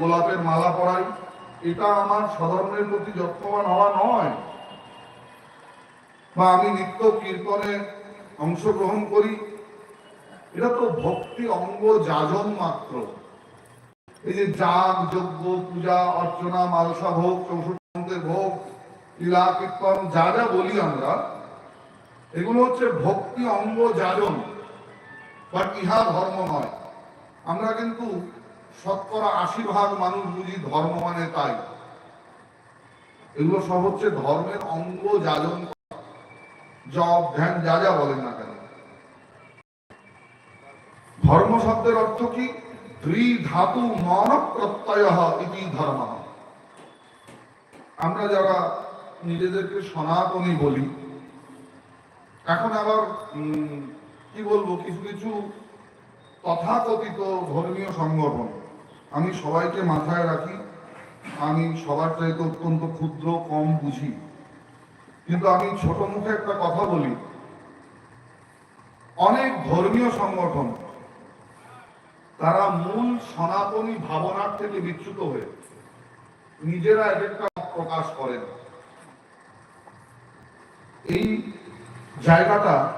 গোলাপের মালা পরাই, এটা আমার স্বধর্মের প্রতি যত্নবান হওয়া নয়। বা আমি নিত্য কীর্তনে অংশগ্রহণ করি। এটা তো ভক্তি অঙ্গ যাজন মাত্র। এই যে যাগ, যজ্ঞ, পূজা, অর্চনা, মালসা ভোগ, চৌষট্টি ভোগ, লীলা, কীর্তন, যা যা বলি আমরা, এগুলো হচ্ছে ভক্তি অঙ্গ যাজন। বাট ইহা ধর্ম নয়। আমরা কিন্তু শতকরা আশি ভাগ মানুষ বুঝি ধর্ম মানে তাই। এগুলো সব হচ্ছে ধর্মের অঙ্গ যাজন জব ধ্যান যা যা বলেন না কেন। ধর্ম শব্দের অর্থ কি? ধাতু মন প্রত্যয় ইতি ধর্ম। আমরা যারা নিজেদেরকে সনাতনী বলি, এখন আবার কি বলব, কিছু কিছু তথাকথিত ধর্মীয় সংগঠন। আমি সবাইকে মাথায় রাখি, আমি সবার চাইতে অত্যন্ত ক্ষুদ্র, কম বুঝি। কিন্তু আমি ছোট মুখে একটা কথা বলি। অনেক ধর্মীয় সংগঠন, তারা মূল সনাতনী ভাবনার থেকে বিচ্যুত হয়ে নিজেরা এক একটা প্রকাশ করেন। এই জায়গাটা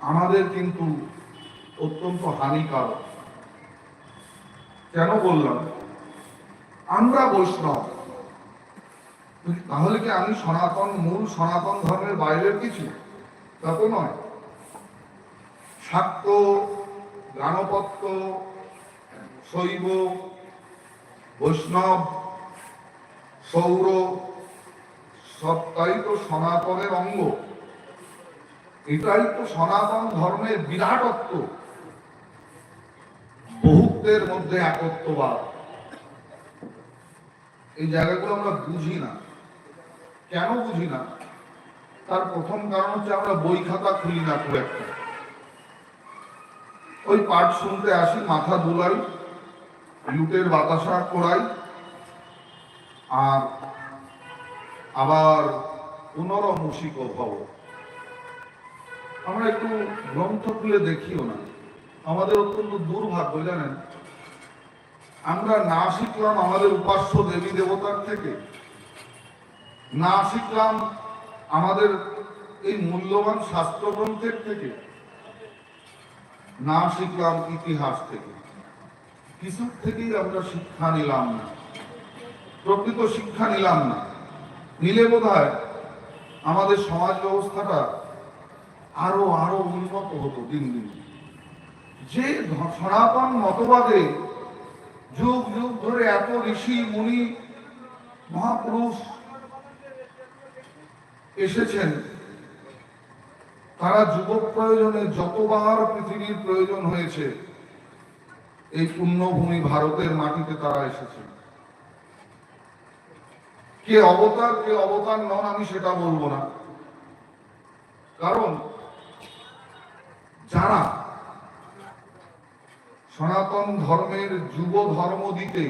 আমাদের কিন্তু অত্যন্ত হানিকারক। কেন বললাম? আমরা বৈষ্ণব। তাহলে কি আমি সনাতন, মূল সনাতন ধর্মের বাইরের কিছু? তা তো নয়। শাক্ত গানপত্য শৈব, বৈষ্ণব, সৌর সবটাই তো সনাতনের অঙ্গ। এটাই তো সনাতন ধর্মের বিরাটত্ব। বহুত্বের মধ্যে একত্ববাদ। এই জায়গাগুলো আমরা বুঝি না। কেন বুঝি না? তার প্রথম কারণ হচ্ছে আমরা বই খাতা খুলি না খুব একটা। ওই পাঠ শুনতে আসি, মাথা দুলাই লুটের বাতাসা করাই আর আবার পুনরমুষিক ভব আমরা একটু গ্রন্থ খুলে দেখিও না। আমাদের অত্যন্ত দুর্ভাগ্য, জানেন? আমরা না শিখলাম আমাদের উপাস্য দেবী দেবতার থেকে। না শিখলাম আমাদের এই মূল্যবান শাস্ত্র গ্রন্থের থেকে। না শিখলাম ইতিহাস থেকে। কিছুর থেকেই আমরা শিক্ষা নিলাম না? প্রকৃত শিক্ষা নিলাম না। নিলে বোধ আমাদের সমাজ ব্যবস্থাটা আরও আরও উন্নত হতো দিন দিন। যে সনাতন মতবাদে যুগ যুগ ধরে এত ঋষি, মুনি, মহাপুরুষ এসেছেন। তারা যুবক প্রয়োজনে যতবার পৃথিবীর প্রয়োজন হয়েছে, এই পুণ্যভূমি ভারতের মাটিতে তারা এসেছেন। কে অবতার কে অবতার নন, আমি সেটা বলব না। কারণ যারা সনাতন ধর্মের যুব ধর্ম দিতে,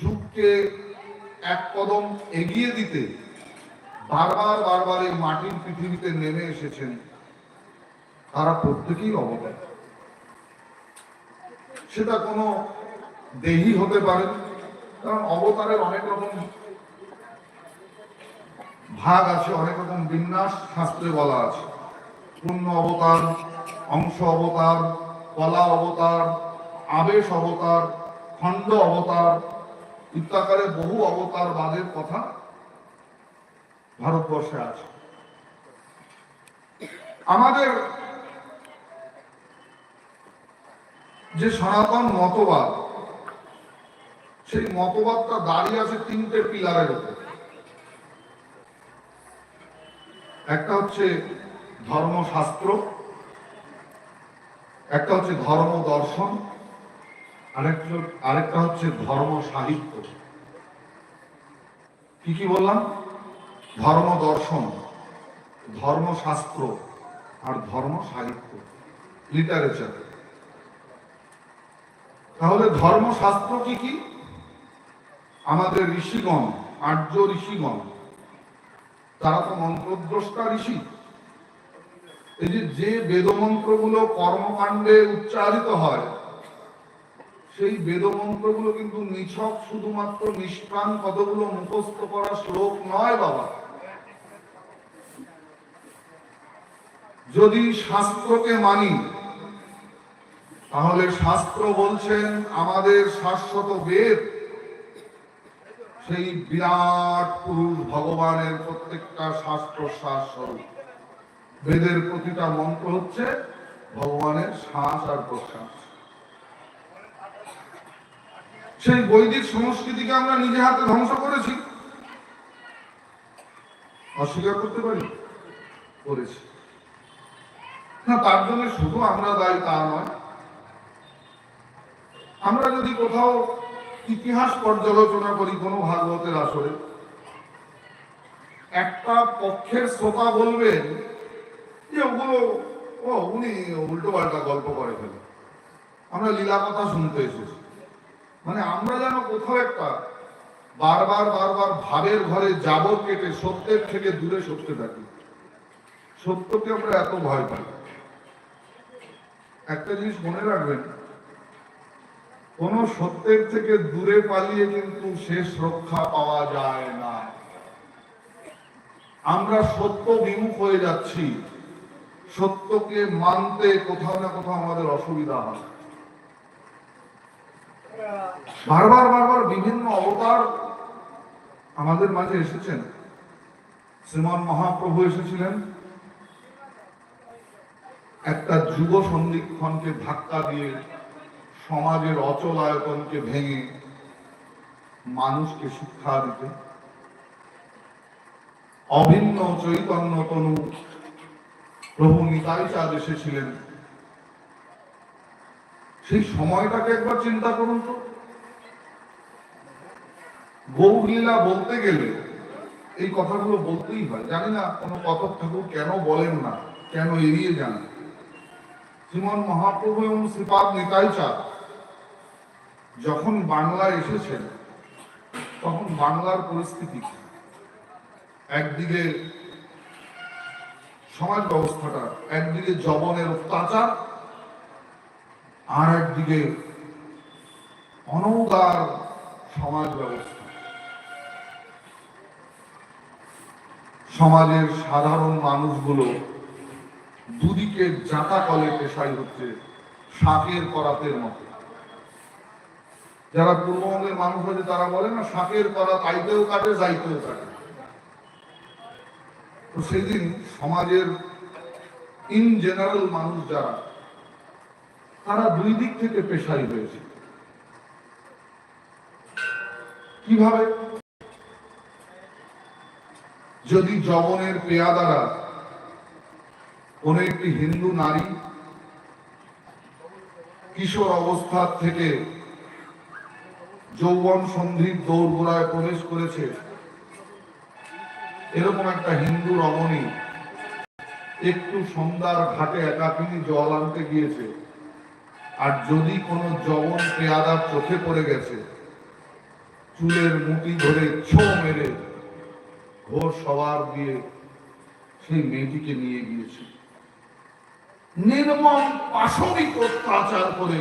যুগকে এক কদম এগিয়ে দিতে বারবার বারবার এই মাটির পৃথিবীতে নেমে এসেছেন তারা প্রত্যেকেই অবতার সেটা কোনো দেহি হতে পারে, কারণ অবতারের অনেক রকম ভাগ আছে, অনেক রকম বিন্যাস শাস্ত্রে বলা আছে। পূর্ণ অবতার, অংশ অবতার কলা অবতার, আবেশ অবতার, খণ্ড অবতার, ইত্যাকারে বহু অবতার বাদের কথা ভারতবর্ষে আছে। আমাদের যে সনাতন মতবাদ, সেই মতবাদটা দাঁড়িয়ে আছে তিনটে পিলারের উপর। একটা হচ্ছে ধর্মশাস্ত্র একটা হচ্ছে ধর্ম দর্শন, আরেকটা আরেকটা হচ্ছে ধর্ম সাহিত্য। কি কি বললাম? ধর্ম দর্শন ধর্মশাস্ত্র আর ধর্ম সাহিত্য লিটারেচার তাহলে ধর্মশাস্ত্র কি কি? আমাদের ঋষিগণ, আর্য ঋষিগণ, তারা তো মন্ত্রদ্রষ্টা ঋষি। এই যে যে বেদমন্ত্রগুলো কর্মকাণ্ডে উচ্চারিত হয়, সেই বেদমন্ত্রগুলো কিন্তু নিছক শুধুমাত্র নিষ্প্রাণ কতগুলো মুখস্থ করা শ্লোক নয় বাবা। যদি শাস্ত্রকে মানি, তাহলে শাস্ত্র বলছেন, আমাদের শাশ্বত বেদ, সেই বিরাট পুরুষ ভগবানের প্রত্যেকটা শ্বাস প্রশ্বাস স্বরূপ। বেদের প্রতিটা মন্ত্র হচ্ছে ভগবানের শ্বাস আর প্রশ্বাস। সেই বৈদিক সংস্কৃতিকে আমরা নিজে হাতে ধ্বংস করেছি। অস্বীকার করতে পারি? করেছি। না, তার জন্য শুধু আমরা দায়ী তা নয়। আমরা যদি কোথাও ইতিহাস পর্যালোচনা করি কোনো ভাগবতের আসরে, একটা পক্ষের শ্রোতা বলবেন যে ওগুলো, ও, উনি উল্টো পাল্টা গল্প করে ফেলে। আমরা লীলা কথা শুনতে এসেছি। মানে আমরা যেন কোথাও একটা বারবার বারবার ভাবের ঘরে যাব কেটে সত্যের থেকে দূরে সরতে থাকি। সত্যকে আমরা এত ভয় পাই। একটা জিনিস মনে রাখবেন, কোন সত্যের থেকে দূরে পালিয়ে কিন্তু শেষ রক্ষা পাওয়া যায় না। আমরা সত্য বিমুখ হয়ে যাচ্ছি। সত্যকে মানতে কোথাও না কোথাও আমাদের অসুবিধা হয়। বারবার বারবার বিভিন্ন অবতার আমাদের মাঝে এসেছেন। শ্রীমান মহাপ্রভু এসেছিলেন। একটা যুব সন্ধিক্ষণকে ধাক্কা দিয়ে সমাজের অচল আয়তনকে ভেঙে মানুষকে শিক্ষা দিতে। অভিন্ন চৈতন্য তনু প্রভু নিতাই চাঁদ এসেছিলেন। সেই সময়টাকে একবার চিন্তা করুন তো। গৌরলীলা বলতে গেলে এই কথাগুলো বলতেই হয়। জানি না কোনো কথক ঠাকুর কেন বলেন না, কেন এড়িয়ে যান। শ্রীমন মহাপ্রভু এবং শ্রীপাদ নিতাই চাঁদ যখন বাংলায় এসেছেন, তখন বাংলার পরিস্থিতি একদিকে সমাজ ব্যবস্থাটা একদিকে জবনের অত্যাচার আর একদিকে অনৌদার সমাজ ব্যবস্থা। সমাজের সাধারণ মানুষগুলো দুদিকে জাতা কলে পেশাই হচ্ছে শাকের করাতের মতো। যারা পূর্ববঙ্গের মানুষ আছে তারা বলে না, শাকের করা তাইতেও কাটে, যাইতেও কাটে। তো সেদিন সমাজের ইন জেনারেল মানুষ যারা, তারা দুই দিক থেকে পেশাই হয়েছে। কীভাবে? যদি জবনের পেয়াদারা কোন একটি হিন্দু নারী কিশোর অবস্থা থেকে যৌবন সন্ধির দৌড়গোড়ায় প্রবেশ করেছে এরকম একটা হিন্দু রমণী একটু সন্ধ্যার ঘাটে একাকিনী জল আনতে গিয়েছে। আর যদি কোনো জবন পেয়াদার চোখে পড়ে গেছে, চুলের মুটি ধরে ছো মেরে ঘোর সবার দিয়ে সেই মেয়েটিকে নিয়ে গিয়েছে। নির্মম পাশবিক অত্যাচার করে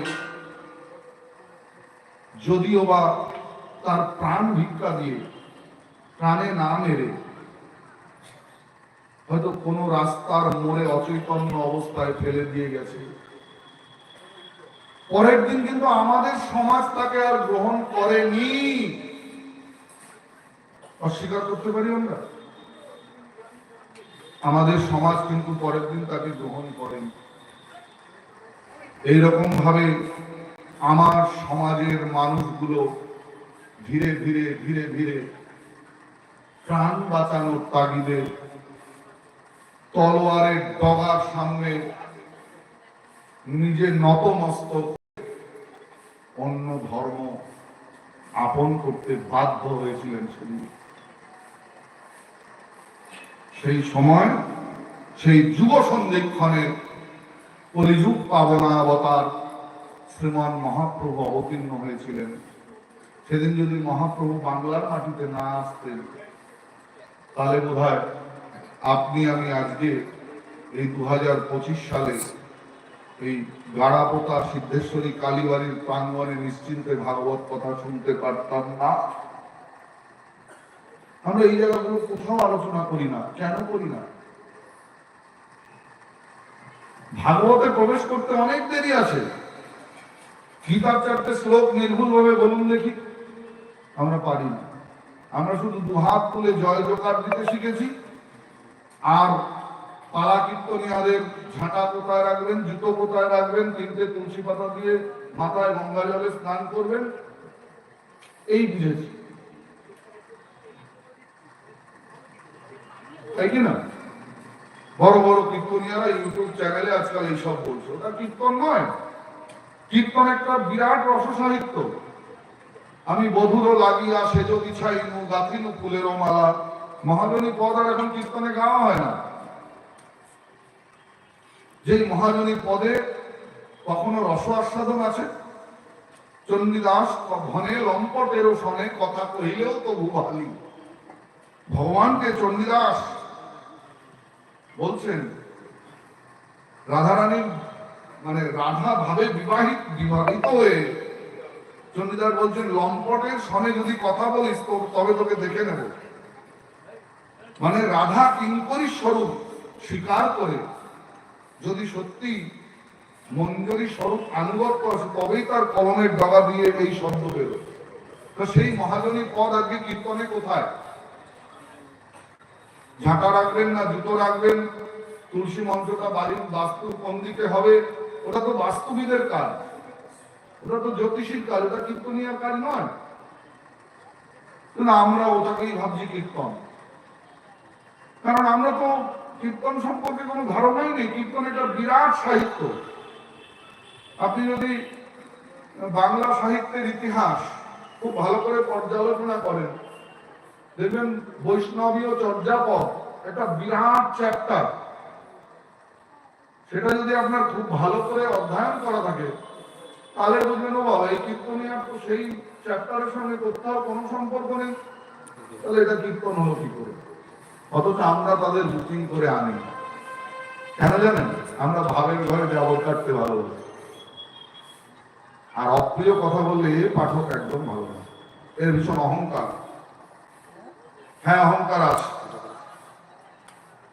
যদিও বা তার প্রাণ ভিক্ষা দিয়ে প্রাণে না মেরে হয়তো কোনো রাস্তার মোড়ে অচৈতন্য অবস্থায় ফেলে দিয়ে গেছে। পরের দিন কিন্তু আমাদের সমাজ তাকে আর গ্রহণ করেনি। অস্বীকার করতে পারি আমরা? আমাদের সমাজ কিন্তু পরের দিন তাকে গ্রহণ করেনি। এইরকম ভাবে আমার সমাজের মানুষগুলো ধীরে ধীরে ধীরে ধীরে প্রাণ বাঁচানোর তাগিদে তলোয়ারের ডগার সামনে নিজে নতমস্তক অন্য ধর্ম আপন করতে বাধ্য হয়েছিলেন সেদিন। সেই সময় সেই যুব সন্ধিক্ষণের কলিযুগ পাবনাবতার শ্রীমান মহাপ্রভু অবতীর্ণ হয়েছিলেন। সেদিন যদি মহাপ্রভু বাংলার মাটিতে না আসতেন, তাহলে বোধহয় আপনি, আমি আজকে এই দু হাজার পঁচিশ সালে এই গাড়াপোতা সিদ্ধেশ্বরী কালীবাড়ির প্রাঙ্গণে নিশ্চিন্তে ভাগবত কথা শুনতে পারতাম না। আমরা এই জায়গাগুলো কোথাও আলোচনা করি না, কেন করি না? ভাগবতে প্রবেশ করতে অনেক দেরি আছে। গীতার চারটে শ্লোক নির্ভুল ভাবে বলুন দেখি। আমরা পারি না। আমরা শুধু দুহাত তুলে জয় জোকার দিতে শিখেছি। আর পালা কীর্তনিয়াদের ঝাঁটা কোথায় রাখবেন, জুতো কোথায় রাখবেন, তিনটে তুলসী পাতা দিয়ে মাথায় গঙ্গা জলে স্নান করবেন। এই বুঝেছি। তাই কি না? বড় বড় কীর্তনিয়ারা ইউটিউব চ্যানেলে আজকাল এইসব বলছে। ওটা কীর্তন নয়। কীর্তন একটা বিরাট রস সাহিত্য আমি বধুরও লাগিয়া সেজ বিছাইনু, গাথিনু ফুলেরও মালা। মহাজনী পদ আর এখন কীর্তনে গাওয়া হয় না। যেই মহাজনী পদে কখনো রস আস্বাদন আছে, চণ্ডীদাস ঘনে লম্পটেরও শনে কথা কহিলেও তো ভুভালি ভগবানকে চণ্ডীদাস বলছেন রাধারানীর মানে রাধা ভাবে বিবাহিত বিবাহিত হয়ে চণ্ডীদাস বলছেন, লম্পটের সনে যদি কথা বলিস তো তবে তোকে দেখে নেব। মানে রাধা কিঙ্করী স্বরূপ, স্বীকার করে। যদি সত্যি মঞ্জুরি স্বরূপ আনুগত্য আছে, তবেই তার কলমের ডগা দিয়ে এই শব্দ বেরো তো সেই মহাজনী পদ আজকে কীর্তনে কোথায়? ঝাঁটা রাখবেন না, জুতো রাখবেন, তুলসী মঞ্চটা বাড়ির বাস্তু কোন দিকে হবে? ওটা তো বাস্তুবিদের কাজ। ওটা তো জ্যোতিষীর কাজ, ওটা কীর্তনীয় কাজ নয়। কিন্তু আমরা ওটাকেই ভাবছি কীর্তন। কারণ আমরা তো কীর্তন সম্পর্কে কোনো ধারণাই নেই। কীর্তন এটা বিরাট সাহিত্য। আপনি যদি বাংলা সাহিত্যের ইতিহাস খুব ভালো করে পর্যালোচনা করেন, দেখবেন বৈষ্ণবীয় চর্যাপদ একটা বিরাট চ্যাপ্টার সেটা যদি আপনার খুব ভালো করে অধ্যয়ন করা থাকে, তাহলে বুঝবেন বাবা, এই কীর্তনিয়ার তো সেই চ্যাপ্টারের সঙ্গে কোথাও কোনো সম্পর্ক নেই। তাহলে এটা কীর্তন হলো কি করে? অথচ আমরা তাদের বুকিং করে আনি। কেন জানেন? আমরা ভাবের ঘরে ব্যবহার কাটতে ভালোবাসি। আর অপ্রিয় কথা বললে পাঠক একদম ভালো না। এর ভীষণ অহংকার। হ্যাঁ অহংকার আছে।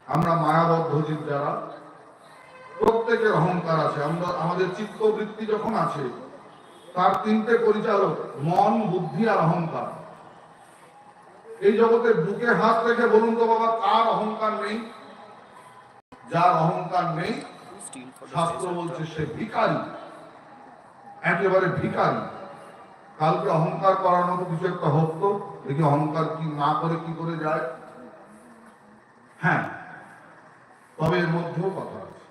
আমরা মায়াবদ্ধ জীব যারা, প্রত্যেকের অহংকার আছে। আমরা, আমাদের চিত্তবৃত্তি যখন আছে, তার তিনটে পরিচালক, মন, বুদ্ধি আর অহংকার। এই জগতে বুকে হাত রেখে বলুন তো বাবা, কার অহংকার নেই? যার অহংকার নেই, শাস্ত্র বলছে সে ভিখারি। একেবারে ভিখারি। কালকে অহংকার করার মতো কিছু একটা হোক তো, দেখি অহংকার কি না করে কি করে যায়। হ্যাঁ তবে এর মধ্যেও কথা আছে।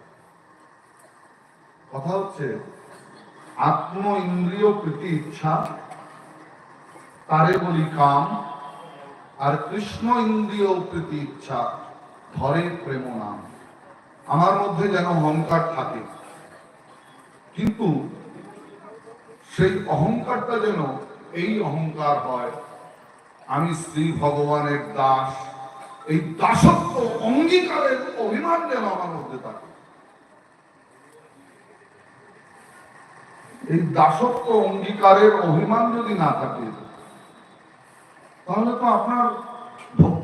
কথা হচ্ছে আত্ম ইন্দ্রিয় প্রীতি ইচ্ছা, তারে বলি কাম আর কৃষ্ণ ইন্দ্রিয় প্রীতি ইচ্ছা, ধরে প্রেম নাম। আমার মধ্যে যেন অহংকার থাকে। কিন্তু সেই অহংকারটা যেন এই অহংকার হয়, আমি শ্রী ভগবানের দাস, এই দাসত্ব অঙ্গীকারের অভিমান যেন আমার মধ্যে থাকে। এই দাসত্ব অঙ্গীকারের অভিমান যদি না থাকে তাহলে তো আপনার